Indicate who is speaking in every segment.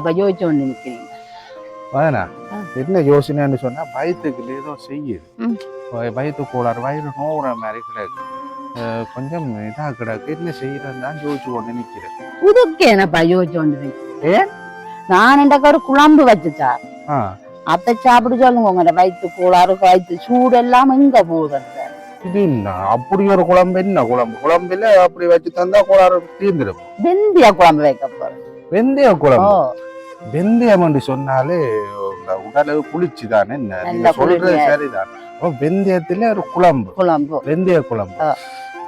Speaker 1: அப்ப யோசிச்சு கொண்டு நிக்கிறீங்க.
Speaker 2: வேணா
Speaker 1: ஆ.
Speaker 2: என்ன யோசனைன்னு சொன்னா வயிற்றுக்கு ஏதோ செய்யுது. வயிற்று கோளாறு வயிறு நோவுற மாதிரி கிடக்கு. கொஞ்சம் இதா கிடக்கு. என்ன செய்யறதுன்னு தான் யோசிச்சு கொண்டு
Speaker 1: புதுக்கு என்னப்பா யோசிச்சு கொண்டு நான் இந்த ஒரு குழம்பு வச்சுச்சா? அத்தை சாப்பிட சொல்லுங்க உங்களோட வயிற்று கோளாறு வயிற்று சூடு எல்லாம் எங்க போகுது.
Speaker 2: இது என்ன? அப்படி ஒரு குழம்பு என்ன குழம்பு? குழம்புல அப்படி வச்சு தந்தா கோளாறு தீர்ந்துடும்
Speaker 1: வெந்திய குழம்பு வைக்க போறேன்.
Speaker 2: வெந்தய குழம்பு? வெந்தயம் என்று சொன்னாலே உங்க உடலுக்கு குளிர்ச்சி தானே நீங்க சொல்றது. சரிதான். ஓ வெந்தயத்துல ஒரு குழம்பு.
Speaker 1: குழம்பு.
Speaker 2: வெந்தய குழம்பு.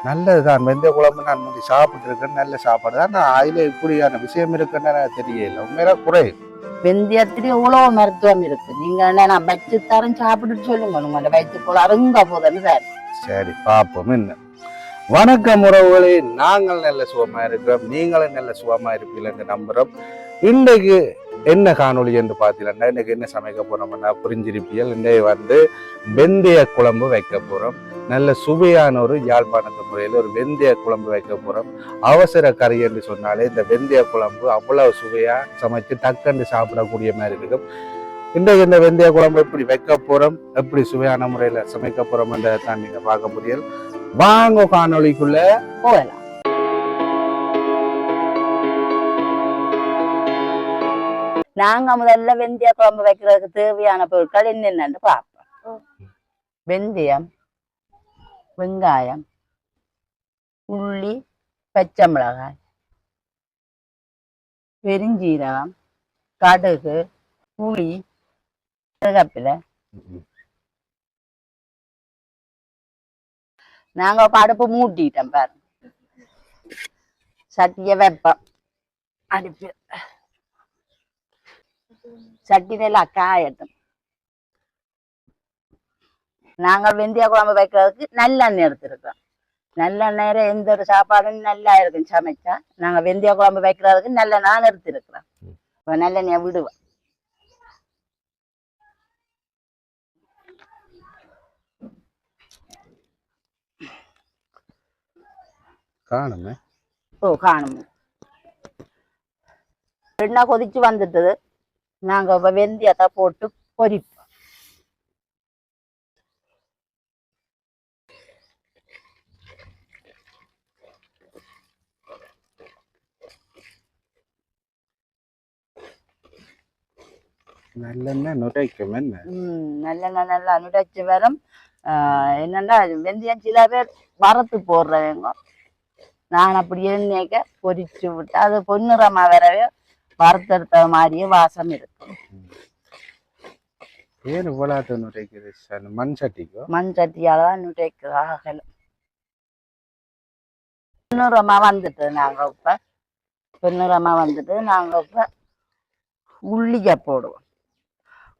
Speaker 2: நல்லதுதான். வெந்தய குழம்பு நான் முந்தி சாப்பிட்டு இருக்கேன் நல்ல சாப்பாடு தான். நான் அதுல இப்படியான விஷயம் இருக்குன்னு தெரியல. உண்மையில குறை
Speaker 1: வெந்தயத்துல இவ்வளவு மருத்துவம் இருக்கு. நீங்க என்ன நான் வச்சு தரேன் சாப்பிட்டுட்டு சொல்லுங்க. உங்களோட வயிற்று கோளாறு எங்க போகுதுன்னு சார்.
Speaker 2: சரி பார்ப்போம். என்ன? வணக்கம் உறவுகளே. நாங்கள் நல்ல சுகமா இருக்கிறோம். நீங்களும் நல்ல சுகமா இருப்பீங்கன்னு நம்புறோம் இன்றைக்கு என்ன காணொளி என்று பார்த்தீங்கன்னா இன்னைக்கு என்ன சமைக்க போறோம்னா புரிஞ்சிருப்பியல் இன்றைக்கு வந்து வெந்தய குழம்பு வைக்க போறோம். நல்ல சுவையான ஒரு யாழ்ப்பாணத்து முறையில் ஒரு வெந்தய குழம்பு வைக்க போறோம். அவசர கறி என்று சொன்னாலே இந்த வெந்தய குழம்பு அவ்வளவு சுவையா சமைச்சு டக்குன்னு சாப்பிடக்கூடிய மாதிரி இருக்கும். இன்றைக்கு இந்த வெந்தய குழம்பு எப்படி வைக்க போறோம் எப்படி சுவையான முறையில் சமைக்க போறோம் தான் நீங்க பார்க்க முடியும் வாங்க காணொலிக்குள்ளே
Speaker 1: போகலாம். நாங்க முதல்ல வெந்தய குழம்பு வைக்கிறதுக்கு தேவையான பொருட்கள் என்னென்னு பார்ப்போம். வெந்தயம் வெங்காயம் உள்ளி பச்சை மிளகாய் பெருஞ்சீரகம் கடுகு புளி கருவேப்பிலை நாங்க இப்ப அடுப்பு மூட்டிட்டோம் பாருங்க. சட்டிய வைப்போம். அடுப்பு. சட்டி நல்லா காயட்டும் நாங்க வெந்தய குழம்பு வைக்கிறதுக்கு நல்லெண்ணெய் எடுத்திருக்கோம் நல்லெண்ணெயில எந்த ஒரு சாப்பாடும் நல்லா இருக்கும் சமைச்சா. நாங்க வெந்தய குழம்பு வைக்கிறதுக்கு நல்ல நான் எடுத்திருக்கிறோம். இப்ப நல்லெண்ணெய விடுவோம்.
Speaker 2: காணுமே.
Speaker 1: ஓ காணும். எண்ணெய் கொதிச்சு வந்துட்டது. நாங்க இப்ப வெந்தயத்தை போட்டு பொரிப்போம்.
Speaker 2: நல்லெண்ணெய் நுரைக்கும் என்ன
Speaker 1: நல்லெண்ணெய் நல்லா நுடைச்சு வரும். என்னன்னா வெந்தயம் சில பேர் வறுத்து போடுறவங்க. நான் அப்படி எண்ணெய்க்க பொரிச்சு விட்டு அது பொன்னிறமா வரவே வறுத்தெடுத்த மாதிரியே வாசம் இருக்கும்
Speaker 2: ஏன் இவ்வளவு நுரைக்குது சரி, மண் சட்டிக்கோ?
Speaker 1: மண் சட்டியால தான் நுடைக்கிறார்கள் பொன்னிறமா வந்துட்டு நாங்க இப்ப பொன்னிறமா வந்துட்டு நாங்க இப்ப உள்ளிய போடுவோம்.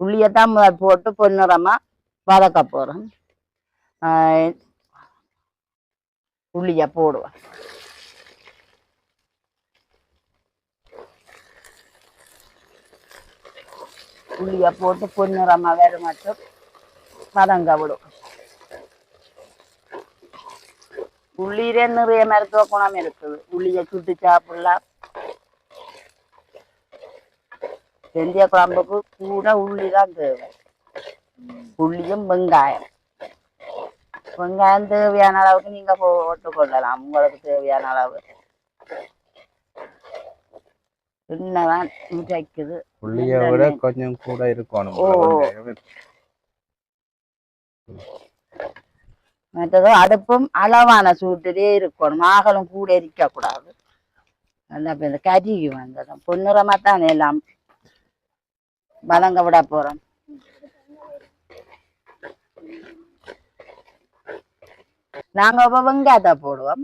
Speaker 1: உள்ளியத்தான் முதல் போட்டு பொன்னிறமா வதக்க போறோம். ஆஹ் உள்ளிய போடுவோம். புளியை போட்டு பொன்னிறமா வேறு மட்டும் வதங்க விடும் உள்ளியிலே நிறைய மருத்துவ குணம் இருக்குது. உள்ளியை சுட்டு சாப்பிடலாம். வெந்தய குழம்புக்கு கூட உள்ளி தான் தேவை. உள்ளியும் வெங்காயம். வெங்காயம் தேவையான அளவுக்கு நீங்கள் போட்டு கொள்ளலாம் உங்களுக்கு தேவையான அளவு. என்னதான் முட்டைக்குது
Speaker 2: உள்ளிய விட கொஞ்சம் கூட இருக்கணும்.
Speaker 1: மற்றது அடுப்பும் அளவான சூட்டிலே இருக்கணும். ஆகலும் கூட இருக்க கூடாது நல்லா இந்த கறிக்கு வந்ததும் பொன்னிறமா தான் எல்லாம் வதங்க விட போறோம். நாங்க வெங்காயத்தை போடுவோம்.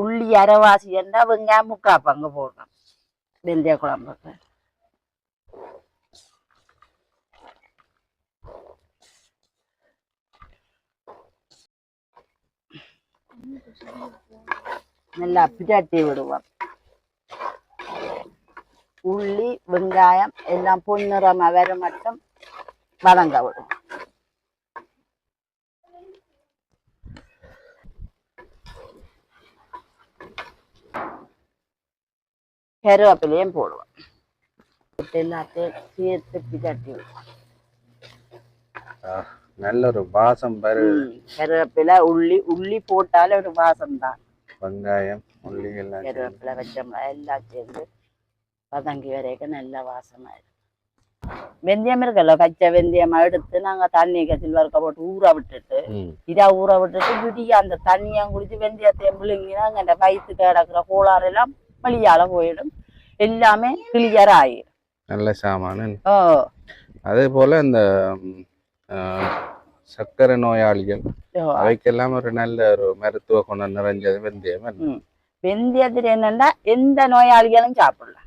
Speaker 1: உள்ளி அரைவாசி இருந்தா வெங்காயம் முக்கா பங்கு போடுறோம். வெந்தய குழம்புக்கு நல்லா பிரட்டி விடுவோம் உள்ளி வெங்காயம் எல்லாம் பொன்னிறமா வர மட்டும் வதங்க விடுவோம் கருவேப்பிலையும் போடுவோம் எல்லாத்தையும் சேர்த்து பிதட்டி விடுவோம்.
Speaker 2: ஆ, நல்ல ஒரு வாசம் பரு
Speaker 1: கருவேப்பிலை உள்ளி உள்ளி போட்டாலே ஒரு வாசம் தான்
Speaker 2: வெங்காயம் உள்ளி எல்லாம்.
Speaker 1: கருவேப்பிலை வச்சோம்னா எல்லாம் சேர்ந்து பதங்கி வரைக்கும் நல்ல வாசமா இருக்கும் வெந்தயம் இருக்குல்ல பச்சை வெந்தயமா எடுத்து நாங்க தண்ணி சில்வர்க்க போட்டு ஊற விட்டுட்டு. இதா ஊற விட்டுட்டு விடிய அந்த தண்ணியை குடிச்சு வெந்தயத்தையும் விழுங்கினா அந்த வயிற்றுக்கு கிடக்குற கோளாறு எல்லாம் வெளியால போயிடும் எல்லாமே கிளியர் ஆயிடும்
Speaker 2: நல்ல சாமானு.
Speaker 1: ஓ.
Speaker 2: அதே போல இந்த சர்க்கரை நோயாளிகள் அவைக்கெல்லாம் ஒரு நல்ல ஒரு மருத்துவ குணம் நிறைஞ்சது வெந்தயம்.
Speaker 1: வெந்தயத்துல என்னன்னா எந்த நோயாளிகளும் சாப்பிடலாம்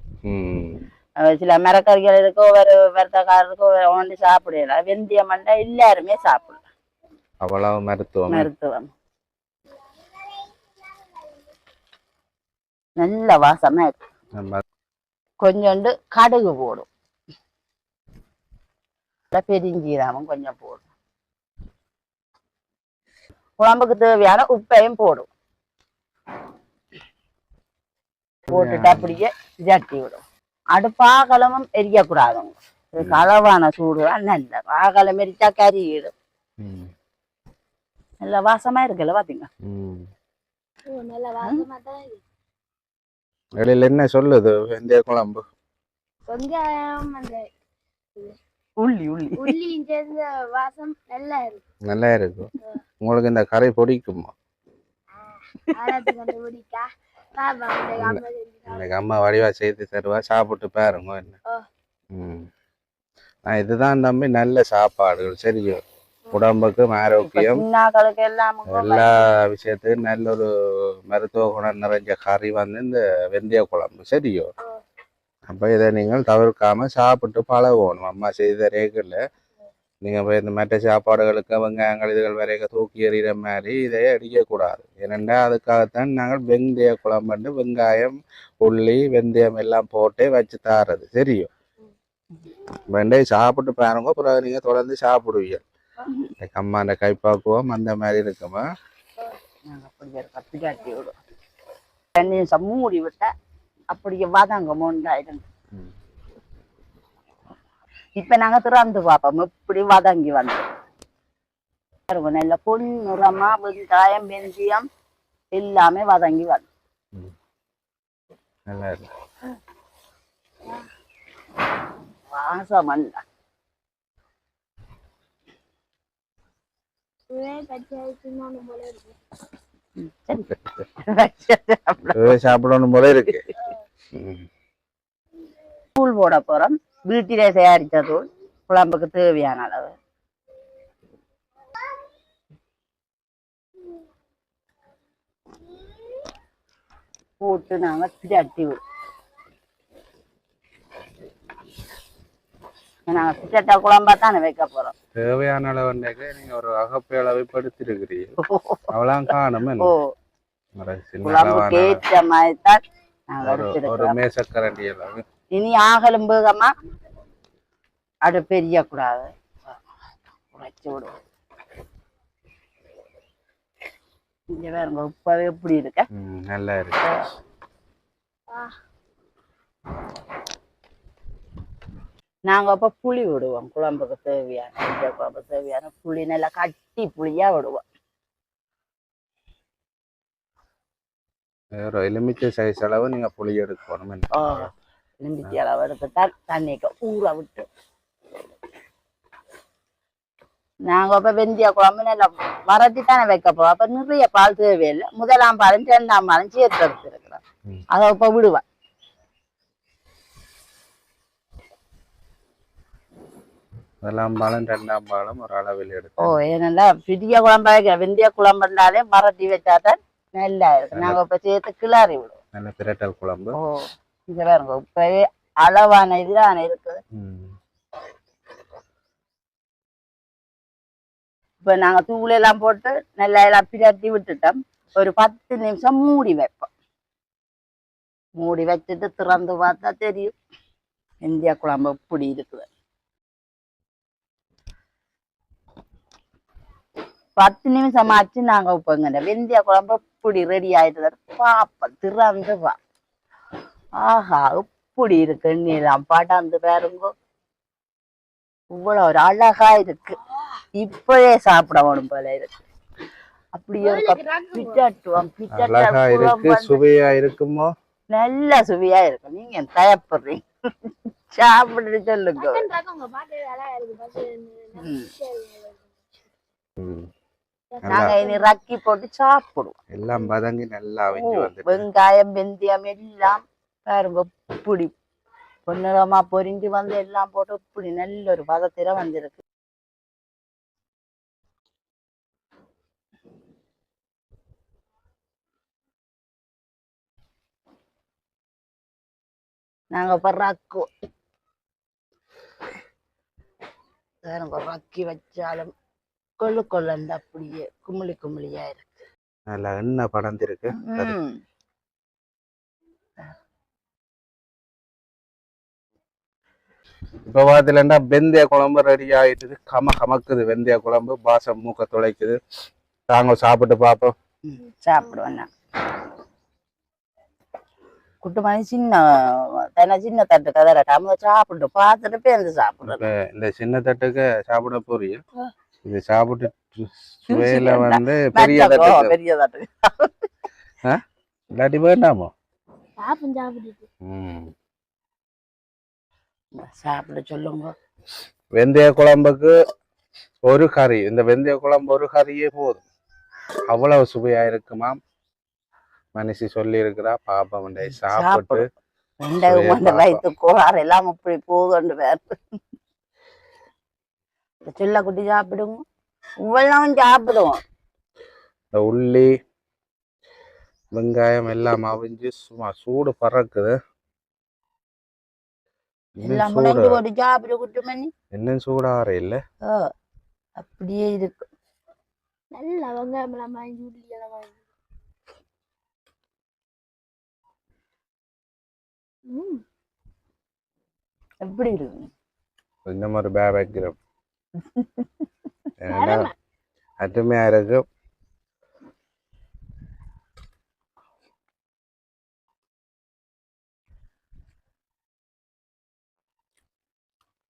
Speaker 1: சில மரக்கறிகள் இருக்கோ ஒரு வருத்தக்காரருக்கோ ஒன்று சாப்பிடலாம் வெந்தயம் எல்லாருமே சாப்பிடலாம்
Speaker 2: அவ்வளவு மருத்துவம்.
Speaker 1: மருத்துவம். நல்ல வாசமா இருக்கு.
Speaker 2: நம்ம
Speaker 1: கொஞ்சோண்டு கடுகு போடும். பெருஞ்சீரகம் கொஞ்சம் போடும். குழம்புக்கு தேவையான உப்பையும் போடும். போட்டுட்டு அப்படியே ஜட்டி விடும். அடுப்பாகலமும் எரியக்கூடாதுங்க இதுக்கு அளவான சூடு தான் நல்ல ஆகலம் எரிச்சா கறியிடும். நல்ல வாசமா இருக்குல்ல பாத்தீங்க
Speaker 2: ம்.
Speaker 3: நல்ல வாசமா தான்
Speaker 2: வெளியில என்ன சொல்லுது? வெந்தய குழம்பு.
Speaker 3: வெங்காயம் அந்த
Speaker 1: உள்ளி உள்ளி.
Speaker 3: உள்ளியும் சேர்ந்த வாசம் நல்லா இருக்கு.
Speaker 2: நல்லா இருக்கும் உங்களுக்கு இந்த கறி பிடிக்குமா?
Speaker 3: அம்மா
Speaker 2: எனக்கு அம்மா வடிவா செய்து தருவா. சாப்பிட்டு பாருங்க என்ன. நான் இதுதான் நம்பி நல்ல சாப்பாடுகள். சரியோ. உடம்புக்கு
Speaker 1: இப்ப
Speaker 2: ஆரோக்கியம். எல்லா விஷயத்துக்கும் நல்ல ஒரு மருத்துவ குணம் நிறைஞ்ச கறி வந்து இந்த வெந்தய குழம்பு சரியோ? அப்போ இதை நீங்கள் தவிர்க்காம சாப்பிட்டு பழகணும். அம்மா செய்த ரேக்கில் நீங்கள் போய் இந்த மற்ற சாப்பாடுகளுக்கு வெங்காயங்கள் இதுகள் வரைக்கும் தூக்கி எறிகிற மாதிரி இதை அடிக்கக்கூடாது. ஏனென்றால் அதுக்காகத்தான் நாங்கள் வெந்தய குழம்புண்டு வெங்காயம் உள்ளி வெந்தயம் எல்லாம் போட்டே வச்சு தாரது. சரியோ? வெண்டையை சாப்பிட்டு பாருங்க பிறகு நீங்கள் தொடர்ந்து சாப்பிடுவீங்க இந்த அம்மாண்ட கைப்பாக்குவோம் அந்த மாதிரி இருக்குமா?
Speaker 1: நாங்க அப்படியே கப்பி காட்டி விடும் தண்ணி மூடி விட்டா அப்படியே வதங்க மூண்டாயிடும்
Speaker 2: ம்.
Speaker 1: இப்ப நாங்க திறந்து பார்ப்போம் இப்படி வதங்கி வந்து பாருங்க, நல்ல பொன்னிறமா வெங்காயம் வெந்தயம் எல்லாமே வதங்கி வந்து
Speaker 2: நல்லா இருக்கு.
Speaker 1: வாசம் அல்ல
Speaker 3: ஒரே பச்சை சின்ன போல இருக்கு
Speaker 2: இப்பவே சாப்பிடணும் போல இருக்கு. ம்.
Speaker 1: தூள் போட போறோம். வீட்டிலே தயாரிச்ச தூள் குழம்புக்கு தேவையான அளவு. போட்டு நாங்கள் திரட்டி விடுவோம். நாங்க திட்டட்ட குழம்பா தானே வைக்க போறோம்.
Speaker 2: தேவையான அளவுக்கு நீங்க ஒரு அகப்பை அளவை படுத்திருக்கிறீங்க அவ்வளவு காணும்
Speaker 1: குழம்புக்கு ஏற்ற மாதிரி தான் நாங்க
Speaker 2: ஒரு ஒரு
Speaker 1: எடுத்துருக்கோம்
Speaker 2: மேசக்கரண்டி அளவு
Speaker 1: இனி ஆகலும் வேகமா அது பெரிய கூடாது. உடைச்சு விடுவோம் இங்க பாருங்க உப்பாவே எப்படி இருக்க.
Speaker 2: நல்லா இருக்கு.
Speaker 1: நாங்க அப்ப புளி விடுவோம். குழம்புக்கு தேவையான இந்த குழம்புக்கு தேவையான புளி நல்லா கட்டி புளியா விடுவோம்.
Speaker 2: ஒரு எலுமிச்சை சைஸ் அளவு நீங்க புளி எடுக்கணும் என்ன?
Speaker 1: ஓ எலும்பிச்சி அளவு எடுத்துட்டால் தண்ணிக்கு ஊற விட்டு. நாங்க அப்ப வெந்தய குழம்பு நல்லா வரட்டி தானே வைக்க போறோம். அப்ப நிறைய பால் தேவையில்லை. முதலாம் பாலும் ரெண்டாம் பாலும் சேர்த்து எடுத்துருக்கிறோம். அதை இப்ப விடுவேன்
Speaker 2: முதலாம் பாலம் ரெண்டாம் பாலம் ஒரு அளவில்
Speaker 1: ஓ
Speaker 2: எடுத்து
Speaker 1: ஏனெண்டா பெரிய குழம்பா வைக்க வெந்தய குழம்புனாலே மரட்டி வச்சாதான் நல்லா இருக்கு நாங்க இப்ப சேர்த்து கிளாரி விடுவோம்
Speaker 2: நல்ல பிரட்டல் குழம்பு
Speaker 1: ஓ இங்க பாருங்க இப்பவே அளவான இதுதானே இருக்குது. இப்ப நாங்க தூள் எல்லாம் போட்டு நல்லா எல்லாம் பிரட்டி விட்டுட்டோம் ஒரு பத்து நிமிஷம் மூடி வைப்போம் மூடி வச்சுட்டு திறந்து பார்த்தா தெரியும் இந்தியா குழம்பு இப்படி இருக்குது பத்து நிமிஷம் ஆச்சு நாங்க இப்போங்க வெந்தய குழம்பு இப்படி ரெடி ஆயிட்டு பாப்போம் திறந்து பா ஆஹா எப்படி இருக்கு எண்ணெயெல்லாம் பாட்டாந்து பாருங்க இவ்வளவு ஒரு அழகா இருக்கு இப்பவே சாப்பிட வேணும் போல இருக்கு அப்படியே
Speaker 2: இருக்கு சுவையா இருக்குமோ
Speaker 1: நல்ல சுவையா இருக்கு நீங்க தயப்படுறீங்க சாப்பிட்டு சொல்லுங்க
Speaker 3: உங்க பாட்டு அழகா இருக்கு பாட்டு
Speaker 1: ம்.
Speaker 2: ம்.
Speaker 1: நாங்க இனி ரக்கி போட்டு சாப்பிடுவோம்.
Speaker 2: எல்லாம் பதங்கி நல்லா
Speaker 1: வெங்காயம் வெந்தயம் எல்லாம் பாருங்க இப்படி பொன்னிறமா பொரிஞ்சு வந்து எல்லாம் போட்டு இப்படி நல்ல ஒரு பதத்தில வந்திருக்கு. நாங்க இப்ப ரக்கு. பாருங்க ரக்கி வச்சாலும் கொள்ளு கொள்ளந்து அப்படியே குமிழி குமிழியா இருக்கு.
Speaker 2: நல்லா எண்ணெய் படர்ந்திருக்கு. இப்ப பாத்தீங்கன்னா வெந்தய குழம்பு ரெடி ஆயிட்டுது. கம கமக்குது வெந்தய குழம்பு. பாசம் மூக்க துளைக்குது நாங்க சாப்பிட்டு பார்ப்போம்
Speaker 1: ம், சாப்பிடுவேன் நான் குட்டு மணி சின்ன தானே சின்ன தட்டு கதை நம்ம சாப்பிட்டு பார்த்துட்டு பேருந்து சாப்பிடுறது.
Speaker 2: இப்ப இந்த சின்ன தட்டுக்கு சாப்பிட போறீங்க. இது சாப்பிட்டு சுவையில வந்து பெரிய
Speaker 1: பெரிய தட்டு.
Speaker 2: இல்லாட்டி வேண்டாமோ.
Speaker 1: சாப்பிட சொல்லுங்க
Speaker 2: வெந்தய குழம்புக்கு ஒரு கறி இந்த வெந்தய குழம்பு ஒரு கறியே போதும். அவ்வளவு சுவையா இருக்குமா? மனுஷி சொல்லி இருக்கிறா பாப்பா சாப்பிட்டு.
Speaker 1: வயிற்று கோளாறு எல்லாம் இப்படி போகுதுன்னு வேறு. சொல்ல குட்டி சாப்பிடுங்க. இவ்வளவு சாப்பிடுவோம்.
Speaker 2: இந்த உள்ளி வெங்காயம் எல்லாம் அவிஞ்சு சும்மா சூடு பறக்குது. இன்னும் சூடாற இல்ல?
Speaker 1: அப்படியே இருக்கு.
Speaker 3: நல்ல வெங்காயம் எல்லாம் வாங்கி உள்ளி எல்லாம் வாங்கி.
Speaker 1: எப்படி இருக்கு?
Speaker 2: இந்த மாதிரி பே வைக்கிறோம் ஏன்னா அருமையா இருக்கு.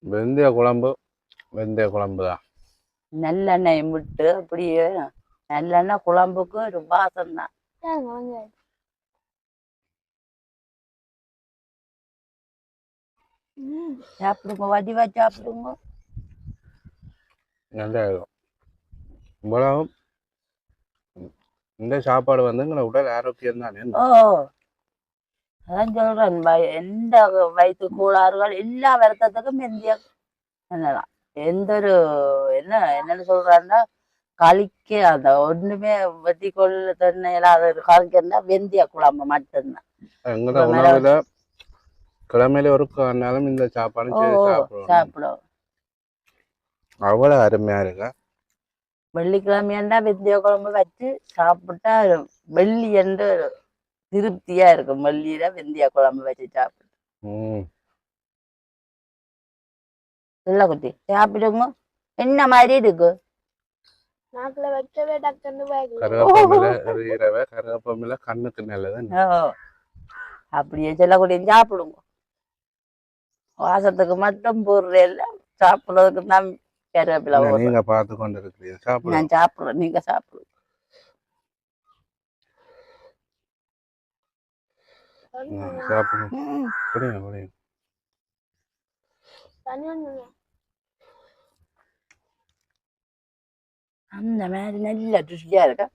Speaker 2: வெந்தய குழம்பு வெந்தய குழம்பு தான்.
Speaker 1: நல்லெண்ணெய் விட்டு அப்படியே நல்லெண்ணெய் குழம்புக்கு ஒரு வாசம் தான். சாப்பிடுங்க வடிவா சாப்பிடுங்க.
Speaker 2: நல்லா இருக்கும் இவ்வளவு இந்த சாப்பாடு வந்து எங்களை உடல் ஆரோக்கியம் தானே
Speaker 1: அதான் சொல்றேன். எந்த வயிற்று கோளாறுகள் எல்லா வருத்தத்துக்கும் வெந்தய என்னலாம் எந்த ஒரு என்ன என்னன்னு சொல்றாங்கன்னா களிக்க அந்த ஒண்ணுமே வெட்டி கொள்ள தண்ணி இல்லாத ஒரு கறிக்கிறதா வெந்தய குழம்பு மட்டும்தான்.
Speaker 2: எங்களோட உணவுல கிழமையில ஒரு காரணாலும் இந்த சாப்பாடு செய்து சாப்பிடுவோம். அவ்வளவு அருமையா இருக்கு.
Speaker 1: வெள்ளிக்கிழமையாண்டா வெந்தய குழம்பு வச்சு சாப்பிட்டா வெள்ளி என்று திருப்தியா இருக்கும். வெள்ளியில வெந்தய குழம்பு வச்சு சாப்பிட்டு. இல்ல குட்டி சாப்பிடுங்க. என்ன மாதிரி இருக்கு?
Speaker 3: நாக்குல வைக்கவே டக்குன்னு
Speaker 2: கண்ணுக்கு நல்லது.
Speaker 1: அப்படியே சொல்லக்கூடிய சாப்பிடுங்க. வாசத்துக்கு மட்டும் போடுறேன் சாப்பிடுறதுக்கு தான் கருவேப்பிலை.
Speaker 2: நீங்க பார்த்து கொண்டு இருக்கிறீங்க சாப்பிடுங்க
Speaker 1: நான் சாப்பிடுறேன். நீங்க சாப்பிடுங்க.
Speaker 2: புரியுங்க புரியுங்க
Speaker 1: அந்த மாதிரி நல்ல ருசியா இருக்கு?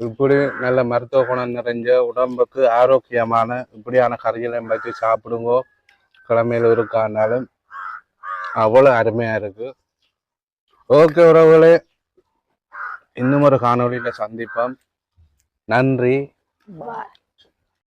Speaker 2: இப்படி நல்ல மருத்துவ குணம் நிறைஞ்ச உடம்புக்கு ஆரோக்கியமான இப்படியான கறிகளை வச்சு சாப்பிடுங்க. கிழமையில் இருக்கானாலும் அவ்வளோ அருமையாக இருக்குது ஓகே உறவுகளே இன்னும் ஒரு காணொலியில் சந்திப்போம். நன்றி.